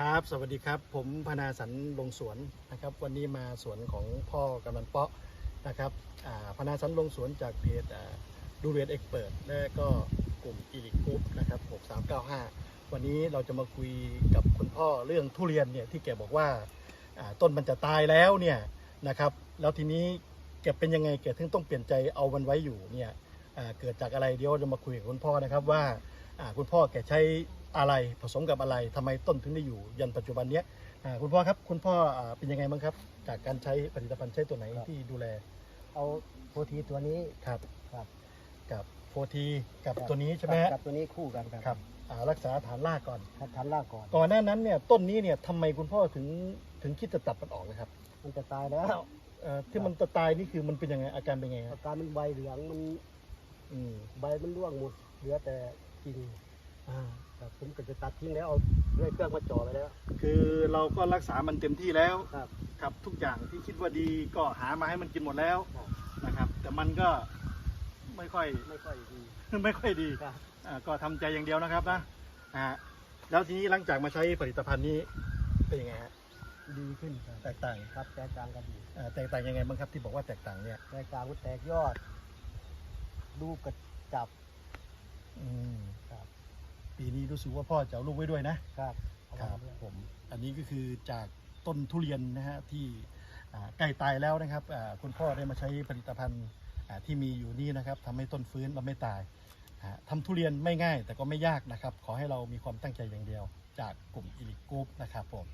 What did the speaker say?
ครับ สวัสดีครับ ผมพนาสันลงสวนนะครับ วันนี้มาสวนของพ่อกำนันเปาะนะครับพนาสันลงสวนจากเพจดูเรียนเอ็กเปิดและก็กลุ่มอีลิกรุ๊ปนะครับ6395 วันนี้เราจะมาคุยกับคุณพ่อเรื่องทุเรียนเนี่ยที่แกบอกว่าต้นมันจะตายแล้วเนี่ยนะครับแล้วทีนี้แกเป็นยังไงแกถึงต้องเปลี่ยนใจเอามันไว้อยู่เนี่ยเกิดจากอะไรเดี๋ยวจะมาคุยกับคุณพ่อนะครับว่าคุณพ่อแกใช้ อะไรผสมกับอะไรทำไมต้นถึงได้อยู่ยันปัจจุบันเนี้ยอ่าคุณพ่อครับคุณพ่ออ่าเป็นยังไงบ้างครับ จากการใช้ผลิตภัณฑ์ใช้ตัวไหนครับที่ดูแล เอาโปรตีนตัวนี้ครับครับกับโฟทีกับครับตัวนี้ใช่ไหมกับฮะกับตัวนี้คู่กันครับครับอ่ารักษาฐานรากก่อนทันทันรากก่อน ก่อนหน้านั้นเนี่ยต้นนี้เนี่ยทำไมคุณพ่อถึงถึงคิดจะตัดมันออกนะครับ มันจะตายแล้วเอ่อที่มันจะตายนี่คือมันเป็นยังไงอาการเป็นยังไงคอารับการมันใบเหลืองมันอืมใบมันร่วงหมดเหลือแต่กิ่งอ่าครับ ผมก็จะตัดทิ้งแล้วเอาด้วยเครื่องมาจ่อไปแล้ว คือเราก็รักษามันเต็มที่แล้วครับ ครับทุกอย่างที่คิดว่าดีก็หามาให้มันกินหมดแล้วครับ นะครับ แต่มันก็ไม่ค่อย ไม่ค่อยดี ไม่ค่อยดีครับ อ่าก็ทำใจอย่างเดียวนะครับนะอ่าแล้วทีนี้หลังจากมาใช้ผลิตภัณฑ์นี้เป็นยังไงฮะดีขึ้นครับแตกต่างครับแตกต่างกันดีอ่าแตกต่างยังไงบ้างครับที่บอกว่าแตกต่างเนี่ยแตกต่างก็แตกยอด ลูกกระจับอืมค รับปีนี้รู้สึกว่าพ่อจะเอาลูกไว้ด้วยนะครับเอาครับไว้ด้วย ผมอันนี้ก็คือจากต้นทุเรียนนะฮะที่อ่าใกล้ตายแล้วนะครับอ่าคุณพ่อได้มาใช้ผลิตภัณฑ์อ่าที่มีอยู่นี่นะครับทำให้ต้นฟื้นและไม่ตายอ่าทำทุเรียนไม่ง่ายแต่ก็ไม่ยากนะครับ ขอให้เรามีความตั้งใจอย่างเดียว จากกลุ่มอิลิกูปนะครับผม